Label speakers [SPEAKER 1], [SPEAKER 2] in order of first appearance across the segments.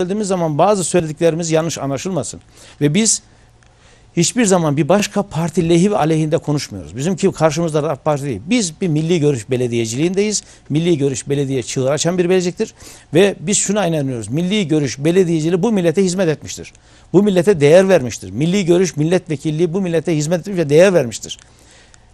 [SPEAKER 1] söylediğimiz zaman bazı söylediklerimiz yanlış anlaşılmasın. Ve biz hiçbir zaman bir başka parti lehi ve aleyhinde konuşmuyoruz. Bizimki karşımızda AK Parti değil. Biz bir milli görüş belediyeciliğindeyiz. Milli görüş belediye çığır açan bir belediyeciktir. Ve biz şuna inanıyoruz. Milli görüş belediyeciliği bu millete hizmet etmiştir. Bu millete değer vermiştir. Milli görüş milletvekilliği bu millete hizmet etmiş ve değer vermiştir.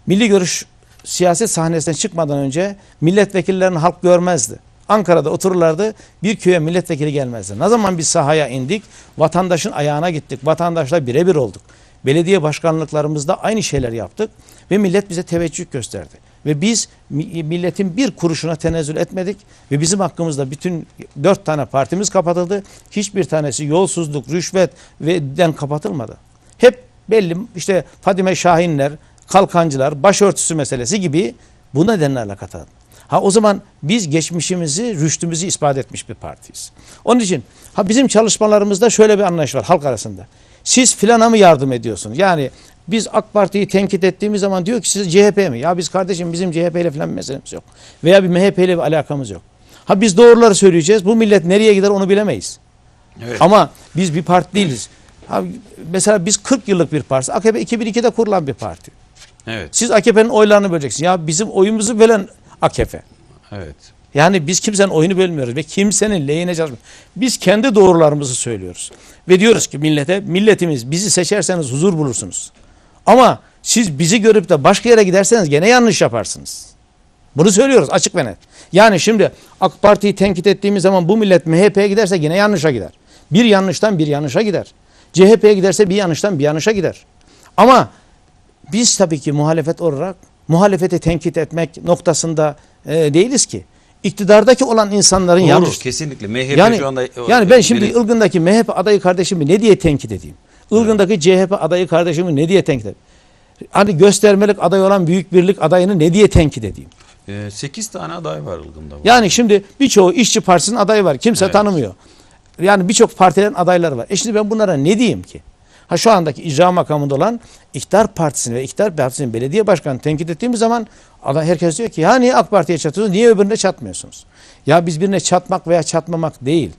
[SPEAKER 1] Milli görüş siyaset sahnesine çıkmadan önce milletvekillerini halk görmezdi. Ankara'da otururlardı bir köye milletvekili gelmezdi. Ne zaman biz sahaya indik vatandaşın ayağına gittik. Vatandaşla birebir olduk. Belediye başkanlıklarımızda aynı şeyler yaptık ve millet bize teveccüh gösterdi. Ve biz mi- milletin bir kuruşuna tenezzül etmedik ve bizim hakkımızda bütün dört tane partimiz kapatıldı. Hiçbir tanesi yolsuzluk, rüşvet ve den kapatılmadı. Hep belli işte Fadime Şahinler, kalkancılar, başörtüsü meselesi gibi bu nedenlerle katıldı. Ha o zaman biz geçmişimizi, rüştümüzü ispat etmiş bir partiyiz. Onun için ha bizim çalışmalarımızda şöyle bir anlayış var halk arasında. Siz filana mı yardım ediyorsunuz? Yani biz AK Parti'yi tenkit ettiğimiz zaman diyor ki siz CHP mi? Ya biz kardeşim bizim CHP ile falan bir meselemiz yok. Veya bir MHP ile bir alakamız yok. Ha biz doğruları söyleyeceğiz. Bu millet nereye gider onu bilemeyiz.
[SPEAKER 2] Evet.
[SPEAKER 1] Ama biz bir parti değiliz. Ha, mesela biz 40 yıllık bir parti. AKP 2002'de kurulan bir parti.
[SPEAKER 2] Evet.
[SPEAKER 1] Siz AKP'nin oylarını böleceksiniz. Ya bizim oyumuzu bölen AKP.
[SPEAKER 2] Evet.
[SPEAKER 1] Yani biz kimsenin oyunu bölmüyoruz ve kimsenin lehine çalışmıyoruz. Biz kendi doğrularımızı söylüyoruz. Ve diyoruz ki millete, milletimiz bizi seçerseniz huzur bulursunuz. Ama siz bizi görüp de başka yere giderseniz gene yanlış yaparsınız. Bunu söylüyoruz açık ve net. Yani şimdi AK Parti'yi tenkit ettiğimiz zaman bu millet MHP'ye giderse gene yanlışa gider. Bir yanlıştan bir yanlışa gider. CHP'ye giderse bir yanlıştan bir yanlışa gider. Ama biz tabii ki muhalefet olarak muhalefeti tenkit etmek noktasında e, değiliz ki. İktidardaki olan insanların
[SPEAKER 2] Doğru.
[SPEAKER 1] yanlış.
[SPEAKER 2] Kesinlikle. MHP
[SPEAKER 1] Yani,
[SPEAKER 2] şu anda
[SPEAKER 1] yani ben şimdi
[SPEAKER 2] biri-
[SPEAKER 1] Ilgın'daki MHP adayı kardeşimi ne diye tenkit edeyim? Ilgın'daki CHP adayı kardeşimi ne diye tenkit edeyim? Hani göstermelik aday olan Büyük Birlik adayını ne diye tenkit edeyim?
[SPEAKER 2] 8 tane aday var Ilgın'da.
[SPEAKER 1] Yani şimdi birçoğu işçi partisinin adayı var. Kimse
[SPEAKER 2] Evet.
[SPEAKER 1] tanımıyor. Yani birçok partilerin adayları var. E şimdi ben bunlara ne diyeyim ki? Ha şu andaki icra makamında olan iktidar partisini ve iktidar partisinin belediye başkanını tenkit ettiğimiz zaman adam herkes diyor ki ya niye AK Parti'ye çatıyorsunuz? Niye öbürüne çatmıyorsunuz? Ya biz birine çatmak veya çatmamak değil.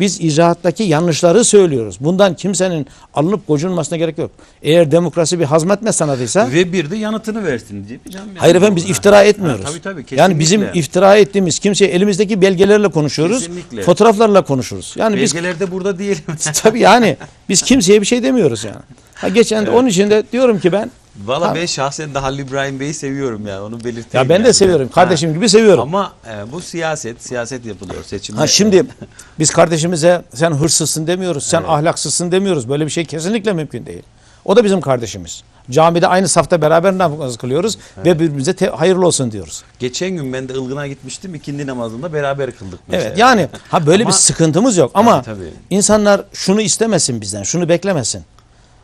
[SPEAKER 1] Biz icraattaki yanlışları söylüyoruz. Bundan kimsenin alınıp gocunmasına gerek yok. Eğer demokrasi bir hazmetme sanatıysa
[SPEAKER 2] Ve bir de yanıtını versin diye. Canım
[SPEAKER 1] Hayır efendim biz
[SPEAKER 2] Ha.
[SPEAKER 1] iftira etmiyoruz.
[SPEAKER 2] Ha, tabii tabii.
[SPEAKER 1] yani bizim
[SPEAKER 2] kesinlikle.
[SPEAKER 1] iftira ettiğimiz kimseye elimizdeki belgelerle konuşuyoruz.
[SPEAKER 2] Kesinlikle.
[SPEAKER 1] Fotoğraflarla konuşuruz. Yani biz
[SPEAKER 2] Belgeler de burada değil.
[SPEAKER 1] tabii yani biz kimseye bir şey demiyoruz yani. Ha geçen de onun için de diyorum ki ben
[SPEAKER 2] Valla
[SPEAKER 1] Ha.
[SPEAKER 2] ben şahsen de Halil İbrahim Bey'i seviyorum ya onu belirteyim.
[SPEAKER 1] ya ben de
[SPEAKER 2] yani.
[SPEAKER 1] seviyorum.
[SPEAKER 2] Ha.
[SPEAKER 1] Kardeşim gibi seviyorum.
[SPEAKER 2] Ama e, bu siyaset, siyaset yapılıyor seçimde.
[SPEAKER 1] Ha şimdi biz kardeşimize sen hırsızsın demiyoruz. Sen ahlaksızsın demiyoruz. Böyle bir şey kesinlikle mümkün değil. O da bizim kardeşimiz. Camide aynı safta beraber namaz kılıyoruz ve birbirimize te- hayırlı olsun diyoruz.
[SPEAKER 2] Geçen gün ben de Ilgın'a gitmiştim. ikindi namazında beraber kıldık mesela.
[SPEAKER 1] Evet yani ha böyle bir
[SPEAKER 2] Ama-
[SPEAKER 1] sıkıntımız yok ama
[SPEAKER 2] Tabii, tabii.
[SPEAKER 1] insanlar şunu istemesin bizden, şunu beklemesin.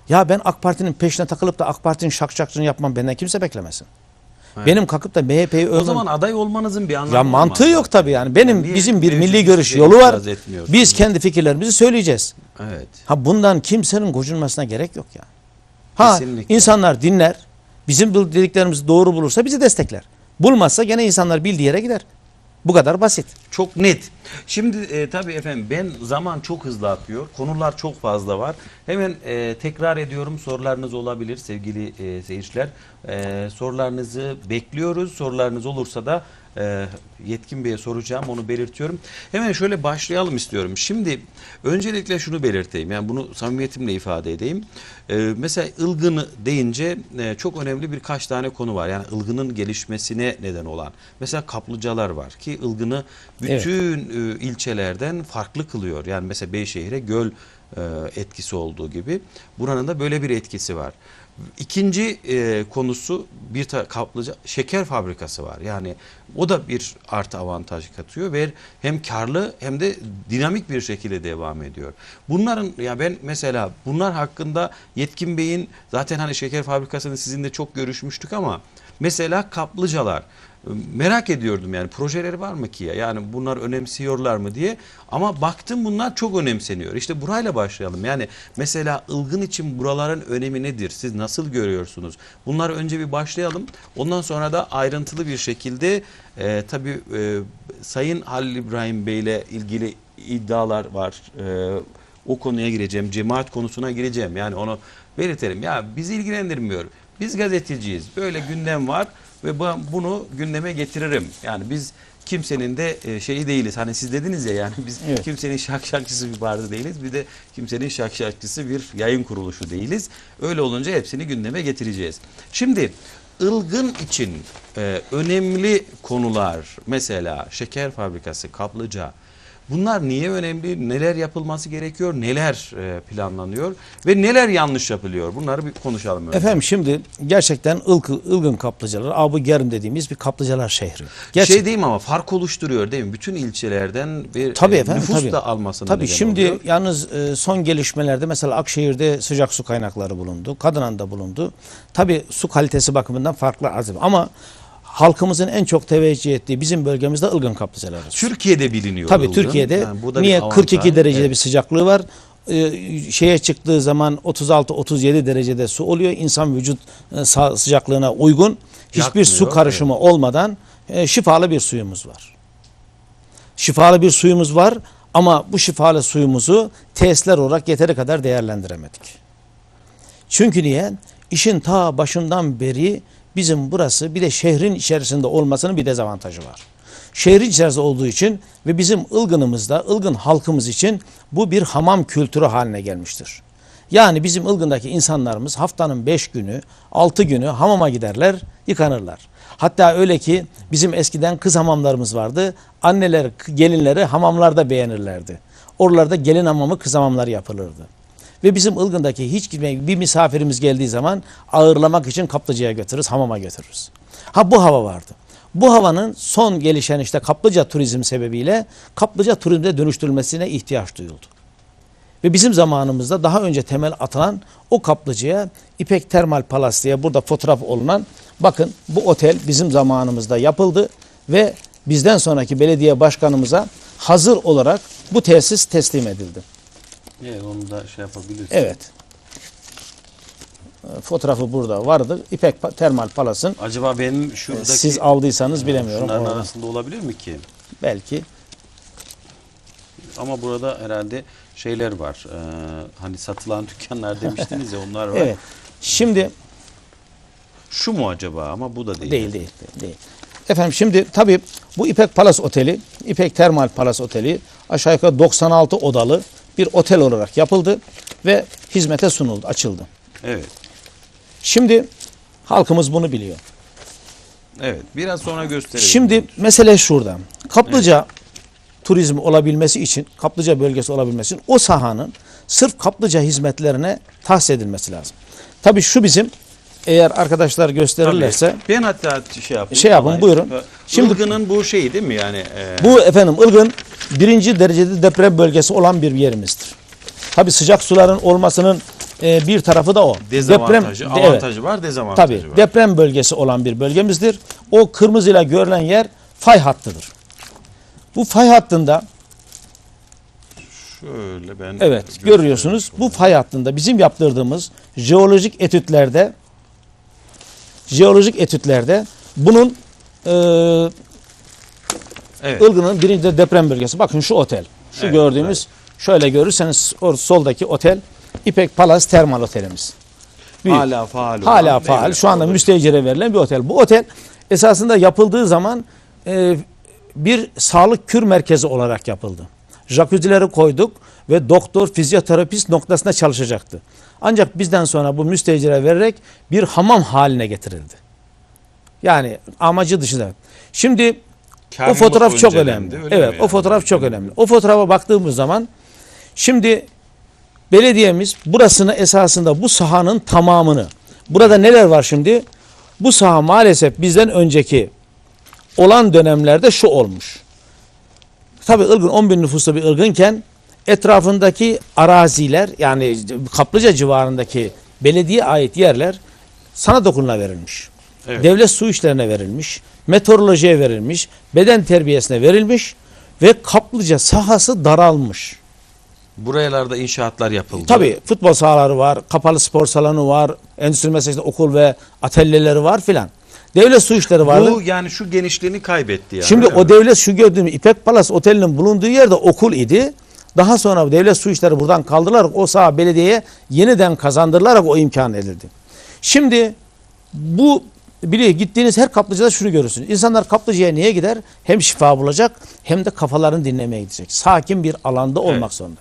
[SPEAKER 1] Ya ben AK Parti'nin peşine takılıp da AK Parti'nin şakşakçını yapmam benden kimse beklemesin.
[SPEAKER 2] Evet.
[SPEAKER 1] Benim kalkıp da MHP'yi
[SPEAKER 2] O
[SPEAKER 1] övmem.
[SPEAKER 2] zaman aday olmanızın bir anlamı
[SPEAKER 1] Ya
[SPEAKER 2] olmaz
[SPEAKER 1] mantığı yok
[SPEAKER 2] zaten.
[SPEAKER 1] tabii yani. Benim
[SPEAKER 2] Niye
[SPEAKER 1] bizim bir milli görüş
[SPEAKER 2] düzeye
[SPEAKER 1] yolu var. Biz kendi fikirlerimizi söyleyeceğiz.
[SPEAKER 2] Evet.
[SPEAKER 1] Ha bundan kimsenin gocunmasına gerek yok ya. Ha
[SPEAKER 2] Kesinlikle.
[SPEAKER 1] insanlar dinler. Bizim dediklerimizi doğru bulursa bizi destekler. Bulmazsa gene insanlar bildiği yere gider. Bu kadar basit.
[SPEAKER 2] Çok net. Şimdi e, tabii efendim ben zaman çok hızlı akıyor. Konular çok fazla var. Hemen e, tekrar ediyorum sorularınız olabilir sevgili e, seyirciler. E, sorularınızı bekliyoruz. Sorularınız olursa da e, Yetkin Bey'e soracağım onu belirtiyorum. Hemen şöyle başlayalım istiyorum. Şimdi öncelikle şunu belirteyim. Yani bunu samimiyetimle ifade edeyim. E, mesela ılgını deyince e, çok önemli birkaç tane konu var. Yani ılgının gelişmesine neden olan. Mesela kaplıcalar var ki ılgını
[SPEAKER 1] Evet.
[SPEAKER 2] bütün e, ilçelerden farklı kılıyor. Yani mesela Beyşehir'e göl e, etkisi olduğu gibi buranın da böyle bir etkisi var. İkinci e, konusu bir kaplıca şeker fabrikası var. Yani o da bir artı avantaj katıyor ve hem karlı hem de dinamik bir şekilde devam ediyor. Bunların ya ben mesela bunlar hakkında Yetkin Bey'in zaten hani şeker fabrikasını sizinle çok görüşmüştük ama mesela kaplıcalar merak ediyordum yani projeleri var mı ki ya yani bunlar önemsiyorlar mı diye ama baktım bunlar çok önemseniyor işte burayla başlayalım yani mesela ılgın için buraların önemi nedir siz nasıl görüyorsunuz bunlar önce bir başlayalım ondan sonra da ayrıntılı bir şekilde e, tabii e, Sayın Halil İbrahim Bey ile ilgili iddialar var. Ee, o konuya gireceğim. Cemaat konusuna gireceğim. Yani onu belirtelim. Ya bizi ilgilendirmiyor. Biz gazeteciyiz. Böyle gündem var ve ben bunu gündeme getiririm. Yani biz kimsenin de e, şeyi değiliz. Hani siz dediniz ya yani biz
[SPEAKER 1] Evet.
[SPEAKER 2] kimsenin şakşakçısı bir parti değiliz. Bir de kimsenin şakşakçısı bir yayın kuruluşu değiliz. Öyle olunca hepsini gündeme getireceğiz. Şimdi ılgın için e, önemli konular mesela şeker fabrikası, kaplıca bunlar niye önemli? Neler yapılması gerekiyor? Neler e, planlanıyor? Ve neler yanlış yapılıyor? Bunları bir konuşalım. önce.
[SPEAKER 1] Efendim şimdi gerçekten ılgı, ılgın kaplıcalar, Abu Gerim dediğimiz bir kaplıcalar şehri. Gerçek,
[SPEAKER 2] Şey değil mi ama fark oluşturuyor değil mi? Bütün ilçelerden bir
[SPEAKER 1] Tabii
[SPEAKER 2] e,
[SPEAKER 1] efendim,
[SPEAKER 2] nüfus
[SPEAKER 1] tabii.
[SPEAKER 2] da almasına
[SPEAKER 1] Tabii şimdi
[SPEAKER 2] oluyor.
[SPEAKER 1] yalnız e, son gelişmelerde mesela Akşehir'de sıcak su kaynakları bulundu. Kadınan'da bulundu. Tabii su kalitesi bakımından farklı ediyor. Ama halkımızın en çok teveccüh ettiği bizim bölgemizde ılgın kaplıcaları.
[SPEAKER 2] Türkiye'de biliniyor.
[SPEAKER 1] Tabii
[SPEAKER 2] ılgın.
[SPEAKER 1] Türkiye'de
[SPEAKER 2] Yani bu da
[SPEAKER 1] niye
[SPEAKER 2] avantaj.
[SPEAKER 1] 42 derecede
[SPEAKER 2] Evet.
[SPEAKER 1] bir sıcaklığı var. Ee, şeye çıktığı zaman 36-37 derecede su oluyor. İnsan vücut e, sıcaklığına uygun. Hiçbir su
[SPEAKER 2] Yakmıyor,
[SPEAKER 1] karışımı olmadan e, şifalı bir suyumuz var. Şifalı bir suyumuz var ama bu şifalı suyumuzu tesisler olarak yeteri kadar değerlendiremedik. Çünkü niye? İşin ta başından beri bizim burası bir de şehrin içerisinde olmasının bir dezavantajı var. Şehrin içerisinde olduğu için ve bizim ılgınımızda, ılgın halkımız için bu bir hamam kültürü haline gelmiştir. Yani bizim ılgındaki insanlarımız haftanın beş günü, altı günü hamama giderler, yıkanırlar. Hatta öyle ki bizim eskiden kız hamamlarımız vardı. Anneler, gelinleri hamamlarda beğenirlerdi. Oralarda gelin hamamı, kız hamamları yapılırdı. Ve bizim Ilgın'daki hiç gitmeyen bir misafirimiz geldiği zaman ağırlamak için kaplıcaya götürürüz, hamama götürürüz. Ha bu hava vardı. Bu havanın son gelişen işte kaplıca turizm sebebiyle kaplıca turizmde dönüştürülmesine ihtiyaç duyuldu. Ve bizim zamanımızda daha önce temel atılan o kaplıcaya İpek Termal Palas diye burada fotoğraf olunan bakın bu otel bizim zamanımızda yapıldı ve bizden sonraki belediye başkanımıza hazır olarak bu tesis teslim edildi.
[SPEAKER 2] Evet, onu da şey yapabiliriz.
[SPEAKER 1] Evet. Ee, Fotoğrafı burada vardı. İpek Termal Palas'ın
[SPEAKER 2] Acaba benim şuradaki
[SPEAKER 1] siz aldıysanız bilemiyorum.
[SPEAKER 2] şunların
[SPEAKER 1] Orada.
[SPEAKER 2] arasında olabilir mi ki?
[SPEAKER 1] Belki.
[SPEAKER 2] Ama burada herhalde şeyler var. Ee, hani satılan dükkanlar demiştiniz ya onlar var.
[SPEAKER 1] Evet. Şimdi
[SPEAKER 2] Şu mu acaba ama bu da değil.
[SPEAKER 1] değil değil değil. Efendim şimdi tabii bu İpek Palas Oteli, İpek Termal Palas Oteli aşağı yukarı 96 odalı bir otel olarak yapıldı ve hizmete sunuldu, açıldı.
[SPEAKER 2] Evet.
[SPEAKER 1] Şimdi halkımız bunu biliyor.
[SPEAKER 2] Evet. Biraz sonra gösterelim.
[SPEAKER 1] Şimdi mesele şurada. Kaplıca turizmi olabilmesi için, kaplıca bölgesi olabilmesi için o sahanın sırf kaplıca hizmetlerine tahsis edilmesi lazım. Tabii şu bizim eğer arkadaşlar gösterirlerse
[SPEAKER 2] Tabii. Ben hatta şey yapayım.
[SPEAKER 1] Şey yapın,
[SPEAKER 2] Kolay.
[SPEAKER 1] buyurun.
[SPEAKER 2] Şimdi Ilgın'ın bu şeyi değil mi yani? e,
[SPEAKER 1] bu efendim Ilgın birinci derecede deprem bölgesi olan bir yerimizdir. Tabii sıcak suların olmasının e, bir tarafı da o.
[SPEAKER 2] dezavantajı,
[SPEAKER 1] Deprem- de-
[SPEAKER 2] avantajı var, dezavantajı
[SPEAKER 1] Tabii
[SPEAKER 2] var.
[SPEAKER 1] deprem bölgesi olan bir bölgemizdir. O kırmızıyla görülen yer fay hattıdır. Bu fay hattında
[SPEAKER 2] Şöyle ben
[SPEAKER 1] evet görüyorsunuz bu fay hattında bizim yaptırdığımız jeolojik etütlerde jeolojik etütlerde bunun e,
[SPEAKER 2] Evet.
[SPEAKER 1] Ilgın'ın birinci de deprem bölgesi. Bakın şu otel. Şu
[SPEAKER 2] Evet,
[SPEAKER 1] gördüğümüz şöyle görürseniz or, soldaki otel İpek Palas Termal Otelimiz. Büyük.
[SPEAKER 2] Hala faal.
[SPEAKER 1] Hala faal. Şu anda müstecire verilen bir otel. Bu otel esasında yapıldığı zaman e, bir sağlık kür merkezi olarak yapıldı. Jacuzzileri koyduk ve doktor, fizyoterapist noktasında çalışacaktı. Ancak bizden sonra bu müstecire vererek bir hamam haline getirildi. Yani amacı dışında. Şimdi o
[SPEAKER 2] Kermos
[SPEAKER 1] fotoğraf çok önemli.
[SPEAKER 2] öyle
[SPEAKER 1] Evet,
[SPEAKER 2] mi
[SPEAKER 1] o
[SPEAKER 2] yani?
[SPEAKER 1] fotoğraf çok önemli. O fotoğrafa baktığımız zaman şimdi belediyemiz burasını esasında bu sahanın tamamını burada neler var şimdi? Bu saha maalesef bizden önceki olan dönemlerde şu olmuş. Tabii Ilgın 10 bin nüfuslu bir Ilgınken etrafındaki araziler yani Kaplıca civarındaki belediye ait yerler sana dokununa verilmiş.
[SPEAKER 2] Evet.
[SPEAKER 1] Devlet su işlerine verilmiş, meteorolojiye verilmiş, beden terbiyesine verilmiş ve kaplıca sahası daralmış.
[SPEAKER 2] Buralarda inşaatlar yapıldı.
[SPEAKER 1] Tabii futbol sahaları var, kapalı spor salonu var, endüstri meslekte okul ve atölyeleri var filan. Devlet su işleri vardı.
[SPEAKER 2] Bu yani şu genişliğini kaybetti yani.
[SPEAKER 1] Şimdi o
[SPEAKER 2] mi?
[SPEAKER 1] devlet şu gördüğüm İpek Palas Oteli'nin bulunduğu yerde okul idi. Daha sonra devlet su işleri buradan kaldırılarak o saha belediyeye yeniden kazandırılarak o imkan edildi. Şimdi bu biliyor gittiğiniz her kaplıcada şunu görürsünüz. İnsanlar kaplıcaya niye gider? Hem şifa bulacak hem de kafalarını dinlemeye gidecek. Sakin bir alanda olmak
[SPEAKER 2] Evet.
[SPEAKER 1] zorunda.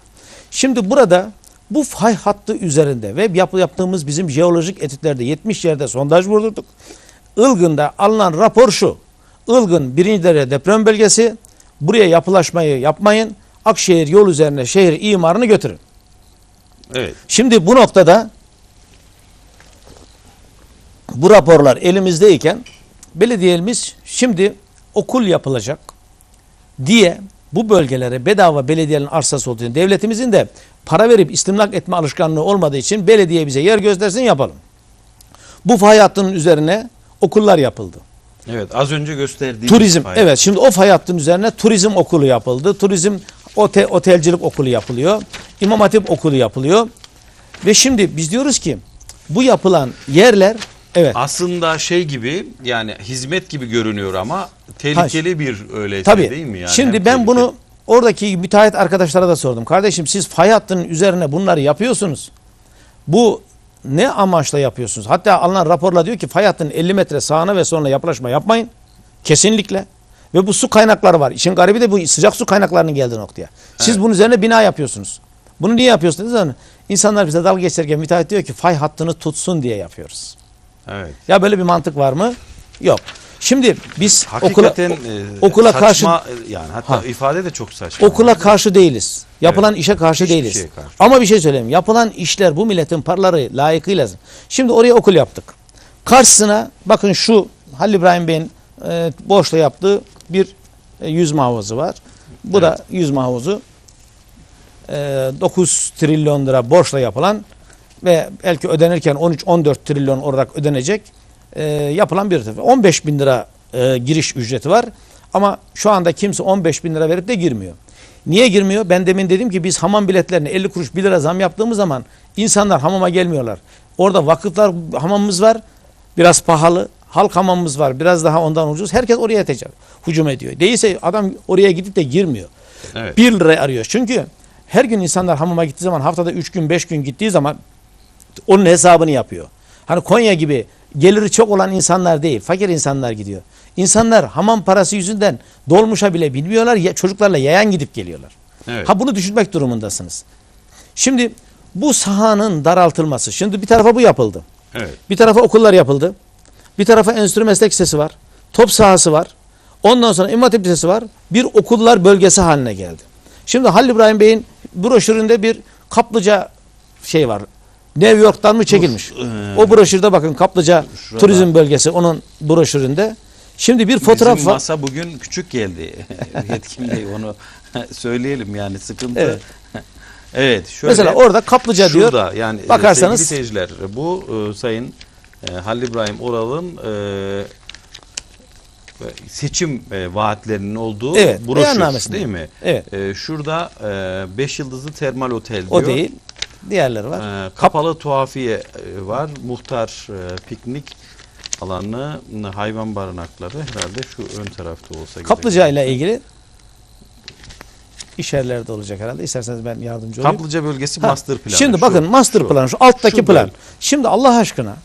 [SPEAKER 1] Şimdi burada bu fay hattı üzerinde ve yap- yaptığımız bizim jeolojik etütlerde 70 yerde sondaj vurdurduk. Ilgın'da alınan rapor şu. Ilgın birinci derece deprem bölgesi. Buraya yapılaşmayı yapmayın. Akşehir yol üzerine şehir imarını götürün.
[SPEAKER 2] Evet.
[SPEAKER 1] Şimdi bu noktada bu raporlar elimizdeyken belediyemiz şimdi okul yapılacak diye bu bölgelere bedava belediyenin arsası olduğu için devletimizin de para verip istimlak etme alışkanlığı olmadığı için belediye bize yer göstersin yapalım. Bu fay hattının üzerine okullar yapıldı.
[SPEAKER 2] Evet. Az önce gösterdiğim
[SPEAKER 1] Turizm
[SPEAKER 2] fay-
[SPEAKER 1] evet şimdi o fay hattının üzerine turizm okulu yapıldı. Turizm ote, otelcilik okulu yapılıyor. İmam Hatip okulu yapılıyor. Ve şimdi biz diyoruz ki bu yapılan yerler evet
[SPEAKER 2] Aslında şey gibi yani hizmet gibi görünüyor ama tehlikeli bir öyle
[SPEAKER 1] tabii.
[SPEAKER 2] değil mi yani?
[SPEAKER 1] şimdi
[SPEAKER 2] Hem
[SPEAKER 1] ben
[SPEAKER 2] tehlikeli-
[SPEAKER 1] bunu oradaki müteahhit arkadaşlara da sordum. Kardeşim siz fay hattının üzerine bunları yapıyorsunuz. Bu ne amaçla yapıyorsunuz? Hatta alınan raporla diyor ki fay hattının 50 metre sağına ve soluna yapılaşma yapmayın. Kesinlikle. Ve bu su kaynakları var. İşin garibi de bu sıcak su kaynaklarının geldiği noktaya. Siz bunun üzerine bina yapıyorsunuz. Bunu niye yapıyorsunuz? zaman İnsanlar bize dalga geçerken müteahhit diyor ki fay hattını tutsun diye yapıyoruz.
[SPEAKER 2] Evet.
[SPEAKER 1] Ya böyle bir mantık var mı? Yok. Şimdi biz
[SPEAKER 2] Hakikaten
[SPEAKER 1] okula,
[SPEAKER 2] e,
[SPEAKER 1] okula
[SPEAKER 2] saçma,
[SPEAKER 1] karşı
[SPEAKER 2] e, yani hatta
[SPEAKER 1] Ha.
[SPEAKER 2] ifade de çok saçma.
[SPEAKER 1] okula karşı değiliz. Yapılan işe karşı
[SPEAKER 2] Hiçbir
[SPEAKER 1] değiliz.
[SPEAKER 2] şeye karşı.
[SPEAKER 1] Ama bir şey söyleyeyim. Yapılan işler bu milletin paraları layıkıyla. Şimdi oraya okul yaptık. Karşısına bakın şu Halil İbrahim Bey'in e, borçla yaptığı bir e, yüzme havuzu var. Bu da yüzme havuzu. E, 9 trilyon lira borçla yapılan ve belki ödenirken 13-14 trilyon olarak ödenecek e, yapılan bir tarafı. 15 bin lira e, giriş ücreti var. Ama şu anda kimse 15 bin lira verip de girmiyor. Niye girmiyor? Ben demin dedim ki biz hamam biletlerine 50 kuruş 1 lira zam yaptığımız zaman insanlar hamama gelmiyorlar. Orada vakıflar hamamımız var. Biraz pahalı. Halk hamamımız var. Biraz daha ondan ucuz. Herkes oraya tecavüz. Hücum ediyor. Değilse adam oraya gidip de girmiyor.
[SPEAKER 2] Evet.
[SPEAKER 1] 1 lira arıyor. Çünkü her gün insanlar hamama gittiği zaman haftada 3 gün 5 gün gittiği zaman onun hesabını yapıyor. Hani Konya gibi geliri çok olan insanlar değil, fakir insanlar gidiyor. İnsanlar hamam parası yüzünden dolmuşa bile bilmiyorlar, ya, çocuklarla yayan gidip geliyorlar.
[SPEAKER 2] Evet.
[SPEAKER 1] Ha bunu düşünmek durumundasınız. Şimdi bu sahanın daraltılması, şimdi bir tarafa bu yapıldı.
[SPEAKER 2] Evet.
[SPEAKER 1] Bir tarafa okullar yapıldı. Bir tarafa enstitü meslek lisesi var. Top sahası var. Ondan sonra İmam Hatip Lisesi var. Bir okullar bölgesi haline geldi. Şimdi Halil İbrahim Bey'in broşüründe bir kaplıca şey var. New York'tan mı çekilmiş?
[SPEAKER 2] e,
[SPEAKER 1] o broşürde bakın kaplıca
[SPEAKER 2] şurada.
[SPEAKER 1] turizm bölgesi onun broşüründe. Şimdi bir fotoğraf
[SPEAKER 2] Bizim
[SPEAKER 1] var.
[SPEAKER 2] masa bugün küçük geldi. Yetkin Bey onu söyleyelim yani sıkıntı.
[SPEAKER 1] Evet.
[SPEAKER 2] Evet. şöyle,
[SPEAKER 1] Mesela orada kaplıca diyor.
[SPEAKER 2] şurada yani e,
[SPEAKER 1] bakarsanız-
[SPEAKER 2] seyirciler bu e, Sayın e, Halil İbrahim Oral'ın e, seçim e, vaatlerinin olduğu
[SPEAKER 1] Evet,
[SPEAKER 2] broşür değil mi?
[SPEAKER 1] Evet.
[SPEAKER 2] E, şurada 5 yıldızlı termal otel diyor.
[SPEAKER 1] O değil. Diğerleri var.
[SPEAKER 2] Ee, kapalı tuhafiye e, var. Muhtar e, piknik alanı, hayvan barınakları herhalde şu ön tarafta olsa gerek.
[SPEAKER 1] Kaplıca ile ilgili iş yerleri de olacak herhalde. İsterseniz ben yardımcı olayım.
[SPEAKER 2] Kaplıca bölgesi
[SPEAKER 1] Ha,
[SPEAKER 2] master planı.
[SPEAKER 1] Şimdi
[SPEAKER 2] Şu,
[SPEAKER 1] bakın master
[SPEAKER 2] şu.
[SPEAKER 1] plan şu alttaki
[SPEAKER 2] Şu
[SPEAKER 1] plan.
[SPEAKER 2] bölge.
[SPEAKER 1] Şimdi Allah aşkına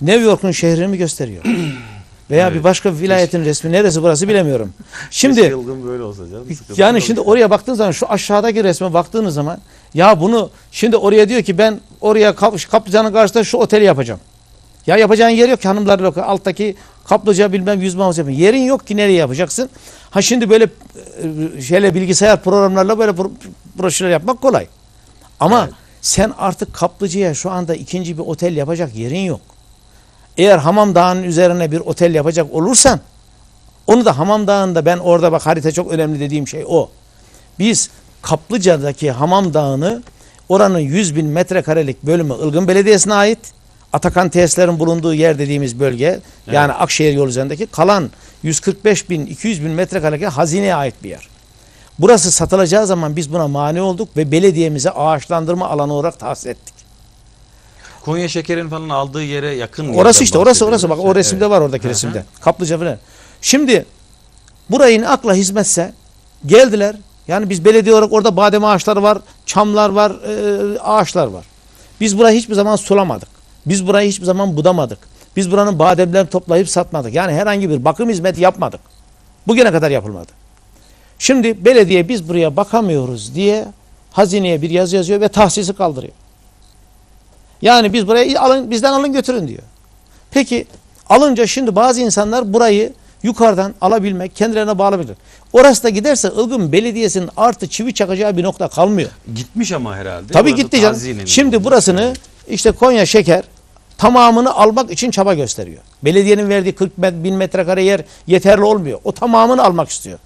[SPEAKER 1] New York'un şehrini mi gösteriyor? Veya
[SPEAKER 2] Evet.
[SPEAKER 1] bir başka vilayetin resmi neresi burası bilemiyorum. Şimdi
[SPEAKER 2] yılgın böyle olsa canım. sıkıntı
[SPEAKER 1] yani şimdi oraya baktığın zaman şu aşağıdaki resme baktığınız zaman ya bunu şimdi oraya diyor ki ben oraya kap, kaplıcanın karşısında şu oteli yapacağım. Ya yapacağın yer yok ki hanımlar yok. Alttaki kaplıca bilmem yüzme havuzu yapayım. Yerin yok ki nereye yapacaksın? Ha şimdi böyle e, şeyle bilgisayar programlarla böyle bro- broşürler yapmak kolay. Ama
[SPEAKER 2] Evet.
[SPEAKER 1] sen artık kaplıcıya şu anda ikinci bir otel yapacak yerin yok. Eğer Hamam Dağı'nın üzerine bir otel yapacak olursan onu da Hamam Dağı'nda ben orada bak harita çok önemli dediğim şey o. Biz Kaplıca'daki Hamam Dağı'nı oranın 100 bin metrekarelik bölümü Ilgın Belediyesi'ne ait. Atakan tesislerin bulunduğu yer dediğimiz bölge yani Akşehir yolu üzerindeki kalan 145 bin 200 bin metrekarelik hazineye ait bir yer. Burası satılacağı zaman biz buna mani olduk ve belediyemize ağaçlandırma alanı olarak tahsis ettik.
[SPEAKER 2] Konya Şeker'in falan aldığı yere yakın.
[SPEAKER 1] Orası işte orası orası bak o resimde
[SPEAKER 2] Evet.
[SPEAKER 1] var oradaki
[SPEAKER 2] Hı hı.
[SPEAKER 1] resimde. Kaplıca falan. Şimdi burayın akla hizmetse geldiler. Yani biz belediye olarak orada badem ağaçları var, çamlar var, e, ağaçlar var. Biz burayı hiçbir zaman sulamadık. Biz burayı hiçbir zaman budamadık. Biz buranın bademlerini toplayıp satmadık. Yani herhangi bir bakım hizmeti yapmadık. Bugüne kadar yapılmadı. Şimdi belediye biz buraya bakamıyoruz diye hazineye bir yazı yazıyor ve tahsisi kaldırıyor. Yani biz burayı alın bizden alın götürün diyor. Peki alınca şimdi bazı insanlar burayı yukarıdan alabilmek, kendilerine bağlayabilir. Orası da giderse Ilgın Belediyesi'nin artı çivi çakacağı bir nokta kalmıyor.
[SPEAKER 2] Gitmiş ama herhalde.
[SPEAKER 1] Tabii gitti canım. Şimdi burasını işte Konya Şeker tamamını almak için çaba gösteriyor. Belediyenin verdiği 40 met- bin metrekare yer yeterli olmuyor. O tamamını almak istiyor.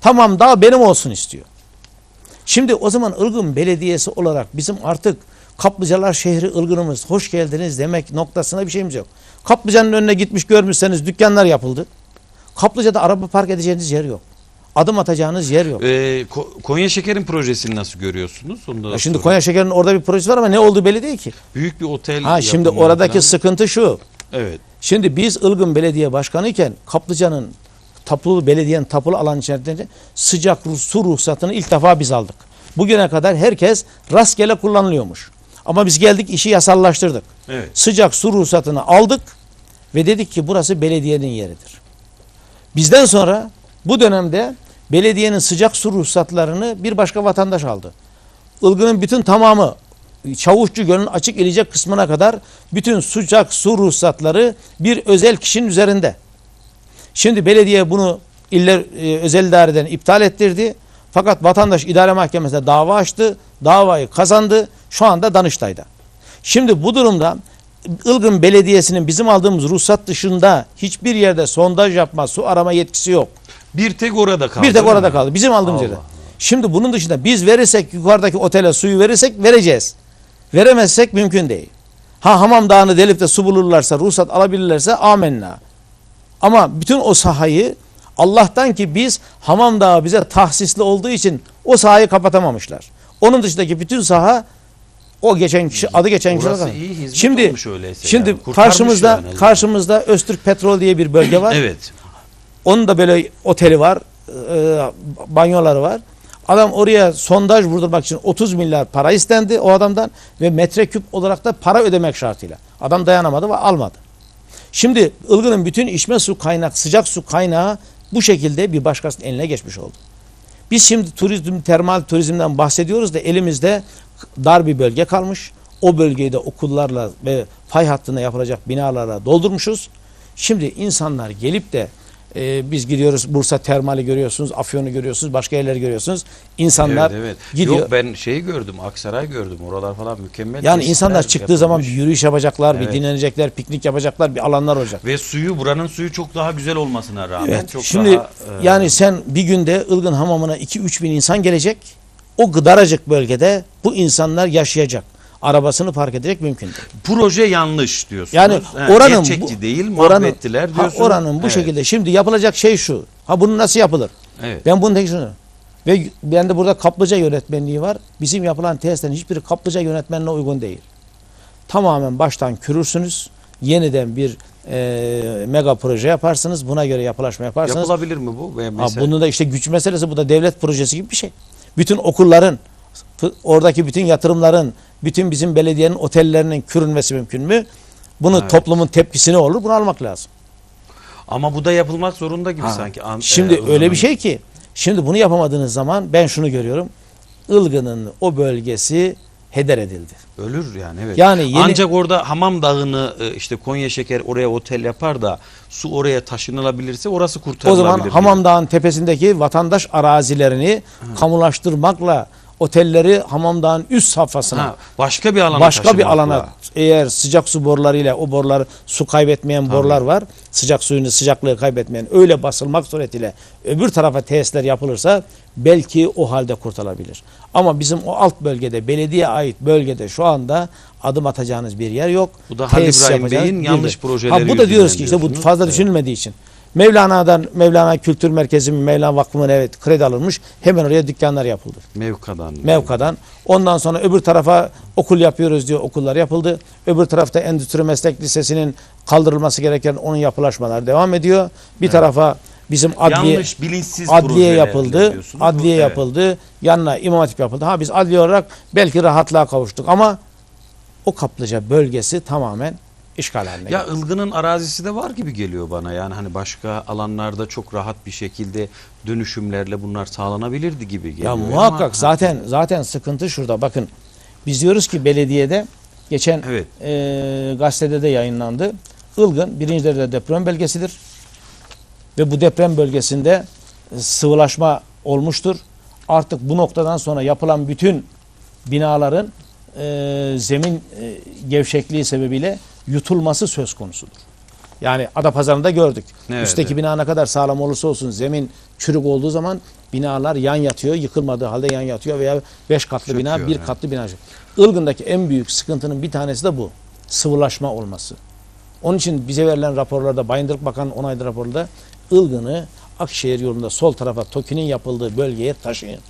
[SPEAKER 1] Tamam daha benim olsun istiyor. Şimdi o zaman Ilgın Belediyesi olarak bizim artık Kaplıcalar şehri Ilgın'ımız hoş geldiniz demek noktasına bir şeyimiz yok. Kaplıcanın önüne gitmiş görmüşseniz dükkanlar yapıldı. Kaplıca'da araba park edeceğiniz yer yok. Adım atacağınız yer yok.
[SPEAKER 2] Ee, Ko- Konya Şeker'in projesini nasıl görüyorsunuz? Onu da
[SPEAKER 1] Ya şimdi
[SPEAKER 2] sorayım.
[SPEAKER 1] Konya Şeker'in orada bir projesi var ama ne olduğu belli değil ki.
[SPEAKER 2] Büyük bir otel
[SPEAKER 1] Ha şimdi oradaki
[SPEAKER 2] falan.
[SPEAKER 1] sıkıntı şu.
[SPEAKER 2] Evet.
[SPEAKER 1] Şimdi biz Ilgın Belediye Başkanı iken Kaplıca'nın tapulu belediyenin tapulu alan içerisinde sıcak su ruhsatını ilk defa biz aldık. Bugüne kadar herkes rastgele kullanılıyormuş. Ama biz geldik işi yasallaştırdık.
[SPEAKER 2] Evet.
[SPEAKER 1] Sıcak su ruhsatını aldık ve dedik ki burası belediyenin yeridir. Bizden sonra bu dönemde belediyenin sıcak su ruhsatlarını bir başka vatandaş aldı. Ilgın'ın bütün tamamı Çavuşçu Gölü'nün açık ilecek kısmına kadar bütün sıcak su ruhsatları bir özel kişinin üzerinde. Şimdi belediye bunu iller e, özel idareden iptal ettirdi. Fakat vatandaş idare mahkemesine dava açtı. Davayı kazandı. Şu anda Danıştay'da. Şimdi bu durumda Ilgın Belediyesi'nin bizim aldığımız ruhsat dışında hiçbir yerde sondaj yapma, su arama yetkisi yok.
[SPEAKER 2] Bir tek orada kaldı.
[SPEAKER 1] Bir tek orada
[SPEAKER 2] mi?
[SPEAKER 1] kaldı. Bizim aldığımız
[SPEAKER 2] Allah
[SPEAKER 1] yerde. Şimdi bunun dışında biz verirsek yukarıdaki otele suyu verirsek vereceğiz. Veremezsek mümkün değil. Ha hamam dağını delip de su bulurlarsa, ruhsat alabilirlerse amenna. Ama bütün o sahayı Allah'tan ki biz hamam dağı bize tahsisli olduğu için o sahayı kapatamamışlar. Onun dışındaki bütün saha o geçen kişi adı geçen kişi.
[SPEAKER 2] Orası iyi hizmet
[SPEAKER 1] Şimdi
[SPEAKER 2] olmuş öyleyse
[SPEAKER 1] şimdi
[SPEAKER 2] yani. Kurtarmış
[SPEAKER 1] karşımızda
[SPEAKER 2] yani.
[SPEAKER 1] karşımızda Öztürk Petrol diye bir bölge var.
[SPEAKER 2] Evet.
[SPEAKER 1] Onun da böyle oteli var, e, banyoları var. Adam oraya sondaj vurdurmak için 30 milyar para istendi o adamdan ve metreküp olarak da para ödemek şartıyla. Adam dayanamadı ve almadı. Şimdi Ilgın'ın bütün içme su kaynak, sıcak su kaynağı bu şekilde bir başkasının eline geçmiş oldu. Biz şimdi turizm, termal turizmden bahsediyoruz da elimizde dar bir bölge kalmış. O bölgeyi de okullarla ve fay hattına yapılacak binalarla doldurmuşuz. Şimdi insanlar gelip de e, biz gidiyoruz Bursa termali görüyorsunuz, Afyon'u görüyorsunuz, başka yerleri görüyorsunuz. İnsanlar
[SPEAKER 2] evet, evet.
[SPEAKER 1] gidiyor.
[SPEAKER 2] Yok ben şeyi gördüm. Aksaray gördüm. Oralar falan mükemmel.
[SPEAKER 1] yani insanlar çıktığı zaman bir
[SPEAKER 2] yapılmış.
[SPEAKER 1] yürüyüş yapacaklar,
[SPEAKER 2] Evet.
[SPEAKER 1] bir dinlenecekler, piknik yapacaklar, bir alanlar olacak.
[SPEAKER 2] ve suyu buranın suyu çok daha güzel olmasına rağmen
[SPEAKER 1] Evet.
[SPEAKER 2] çok
[SPEAKER 1] Şimdi
[SPEAKER 2] daha e,
[SPEAKER 1] yani sen bir günde Ilgın Hamamı'na 2-3 bin insan gelecek. O gıdaracık bölgede bu insanlar yaşayacak. Arabasını park edecek mümkün değil.
[SPEAKER 2] proje yanlış diyorsunuz.
[SPEAKER 1] Yani
[SPEAKER 2] Ha,
[SPEAKER 1] oranın
[SPEAKER 2] gerçekçi
[SPEAKER 1] bu,
[SPEAKER 2] değil
[SPEAKER 1] oranın,
[SPEAKER 2] mahvettiler
[SPEAKER 1] ha,
[SPEAKER 2] diyorsunuz.
[SPEAKER 1] oranın bu
[SPEAKER 2] Evet,
[SPEAKER 1] şekilde şimdi yapılacak şey şu. Ha bunu nasıl yapılır?
[SPEAKER 2] Evet.
[SPEAKER 1] Ben bunu tek şunu. Ve ben de burada kaplıca yönetmenliği var. Bizim yapılan tesislerin hiçbiri kaplıca yönetmenliğine uygun değil. Tamamen baştan kürürsünüz. Yeniden bir e, mega proje yaparsınız. Buna göre yapılaşma yaparsınız.
[SPEAKER 2] Yapılabilir mi bu? Ve
[SPEAKER 1] Ha,
[SPEAKER 2] mesela,
[SPEAKER 1] bunun da işte güç meselesi bu da devlet projesi gibi bir şey. Bütün okulların, oradaki bütün yatırımların, bütün bizim belediyenin otellerinin kürünmesi mümkün mü? Bunu
[SPEAKER 2] Evet.
[SPEAKER 1] toplumun tepkisi ne olur? Bunu almak lazım.
[SPEAKER 2] Ama bu da yapılmak zorunda gibi
[SPEAKER 1] Ha,
[SPEAKER 2] sanki. An-
[SPEAKER 1] Şimdi
[SPEAKER 2] e, o
[SPEAKER 1] öyle
[SPEAKER 2] zaman-
[SPEAKER 1] bir şey ki, şimdi bunu yapamadığınız zaman ben şunu görüyorum. Ilgın'ın o bölgesi heder edildi.
[SPEAKER 2] Ölür yani evet.
[SPEAKER 1] Yani yeni-
[SPEAKER 2] Ancak orada Hamam Dağı'nı e, işte Konya Şeker oraya otel yapar da su oraya taşınılabilirse orası
[SPEAKER 1] O
[SPEAKER 2] kurtarılabilir.
[SPEAKER 1] zaman Hamam Dağı'nın tepesindeki vatandaş arazilerini kamulaştırmakla otelleri Hamam Dağı'nın üst safhasına
[SPEAKER 2] Ha, başka bir alana
[SPEAKER 1] başka bir alana eğer sıcak su borularıyla o borular su kaybetmeyen borular var. Sıcak suyunu sıcaklığı kaybetmeyen öyle basılmak suretiyle öbür tarafa tesisler yapılırsa belki o halde kurtarılabilir. Ama bizim o alt bölgede belediye ait bölgede şu anda adım atacağınız bir yer yok.
[SPEAKER 2] Bu da Halil İbrahim Bey'in yanlış projeleri
[SPEAKER 1] Ha, bu da diyoruz ki işte bu fazla
[SPEAKER 2] Evet.
[SPEAKER 1] düşünülmediği için. Mevlana'dan Mevlana Kültür Merkezi mi, Mevlana Vakfı mı evet kredi alınmış. Hemen oraya dükkanlar yapıldı.
[SPEAKER 2] Mevkadan.
[SPEAKER 1] Mevkadan. Ondan sonra öbür tarafa okul yapıyoruz diyor okullar yapıldı. Öbür tarafta Endüstri Meslek Lisesi'nin kaldırılması gereken onun yapılaşmalar devam ediyor. Bir tarafa bizim adliye
[SPEAKER 2] Yanlış, bilinçsiz
[SPEAKER 1] adliye yapıldı. Adliye
[SPEAKER 2] Evet.
[SPEAKER 1] yapıldı. Yanına imam hatip yapıldı. Ha biz adliye olarak belki rahatlığa kavuştuk ama o kaplıca bölgesi tamamen işgal haline
[SPEAKER 2] Ya
[SPEAKER 1] geldi.
[SPEAKER 2] Ilgın'ın arazisi de var gibi geliyor bana. Yani hani başka alanlarda çok rahat bir şekilde dönüşümlerle bunlar sağlanabilirdi gibi geliyor.
[SPEAKER 1] Ya
[SPEAKER 2] Ama-
[SPEAKER 1] muhakkak zaten zaten sıkıntı şurada. Bakın biz diyoruz ki belediyede geçen
[SPEAKER 2] Evet.
[SPEAKER 1] e, gazetede de yayınlandı. Ilgın birinci derece deprem bölgesidir. Ve bu deprem bölgesinde e, sıvılaşma olmuştur. Artık bu noktadan sonra yapılan bütün binaların e, zemin e, gevşekliği sebebiyle yutulması söz konusudur. Yani Adapazarı'nda gördük.
[SPEAKER 2] Evet,
[SPEAKER 1] Üstteki
[SPEAKER 2] evet.
[SPEAKER 1] bina ne kadar sağlam olursa olsun zemin çürük olduğu zaman binalar yan yatıyor. Yıkılmadığı halde yan yatıyor veya beş katlı bina
[SPEAKER 2] Çöküyor,
[SPEAKER 1] bir
[SPEAKER 2] evet.
[SPEAKER 1] katlı bina. Ilgın'daki en büyük sıkıntının bir tanesi de bu. Sıvılaşma olması. Onun için bize verilen raporlarda Bayındırlık Bakanı onaylı raporunda Ilgın'ı Akşehir yolunda sol tarafa TOKİ'nin yapıldığı bölgeye taşıyın.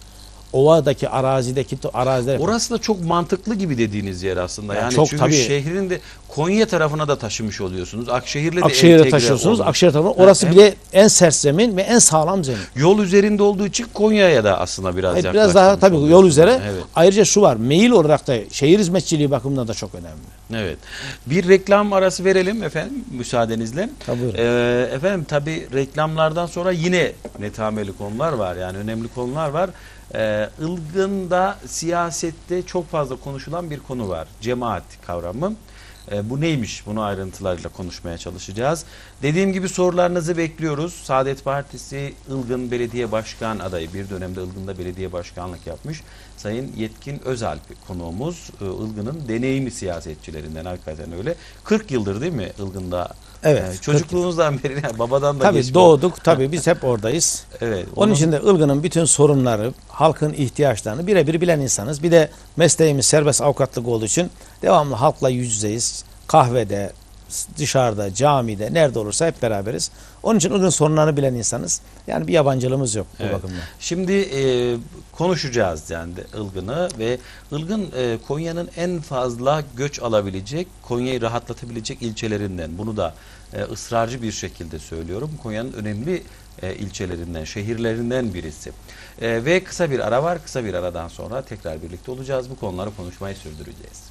[SPEAKER 1] Ovadaki arazideki araziler
[SPEAKER 2] Orası da çok mantıklı gibi dediğiniz yer aslında.
[SPEAKER 1] Ya
[SPEAKER 2] Yani
[SPEAKER 1] çok
[SPEAKER 2] çünkü
[SPEAKER 1] tabii.
[SPEAKER 2] şehrin de Konya tarafına da taşımış oluyorsunuz. Akşehir'le de
[SPEAKER 1] Akşehir'e
[SPEAKER 2] entegre
[SPEAKER 1] taşıyorsunuz.
[SPEAKER 2] olmuş.
[SPEAKER 1] Akşehir tarafına. Orası
[SPEAKER 2] hem-
[SPEAKER 1] bile en sert zemin ve en sağlam zemin.
[SPEAKER 2] Yol üzerinde olduğu için Konya'ya da aslında biraz
[SPEAKER 1] Hayır, biraz daha tabii yol üzere.
[SPEAKER 2] Evet.
[SPEAKER 1] Ayrıca şu var. Mail olarak da şehir hizmetçiliği bakımından da çok önemli.
[SPEAKER 2] Evet. Bir reklam arası verelim efendim müsaadenizle.
[SPEAKER 1] Tabii.
[SPEAKER 2] Ee, efendim tabi reklamlardan sonra yine netameli konular var yani önemli konular var. Ee, Ilgın'da siyasette çok fazla konuşulan bir konu var. Cemaat kavramı. Ee, bu neymiş? Bunu ayrıntılarıyla konuşmaya çalışacağız. Dediğim gibi sorularınızı bekliyoruz. Saadet Partisi Ilgın Belediye Başkan adayı bir dönemde Ilgın'da belediye başkanlık yapmış. Sayın Yetkin Özalp konuğumuz. Ee, Ilgın'ın deneyimli siyasetçilerinden hakikaten öyle. 40 yıldır değil mi Ilgın'da?
[SPEAKER 1] Evet, 40
[SPEAKER 2] çocukluğunuzdan beri yani babadan da
[SPEAKER 1] Tabii
[SPEAKER 2] geçmiş.
[SPEAKER 1] doğduk. Tabii biz hep oradayız.
[SPEAKER 2] Evet.
[SPEAKER 1] Onun için de Ilgın'ın bütün sorunları, halkın ihtiyaçlarını birebir bilen insanız. Bir de mesleğimiz serbest avukatlık olduğu için devamlı halkla yüz yüzeyiz. Kahvede, dışarıda, camide, nerede olursa hep beraberiz. Onun için Ilgın sorunlarını bilen insanız. Yani bir yabancılığımız yok bu
[SPEAKER 2] Evet.
[SPEAKER 1] bakımdan.
[SPEAKER 2] Şimdi e, konuşacağız yani de Ilgın'ı ve Ilgın e, Konya'nın en fazla göç alabilecek, Konya'yı rahatlatabilecek ilçelerinden. Bunu da e, ısrarcı bir şekilde söylüyorum. Konya'nın önemli e, ilçelerinden, şehirlerinden birisi. E, ve kısa bir ara var. Kısa bir aradan sonra tekrar birlikte olacağız. Bu konuları konuşmayı sürdüreceğiz.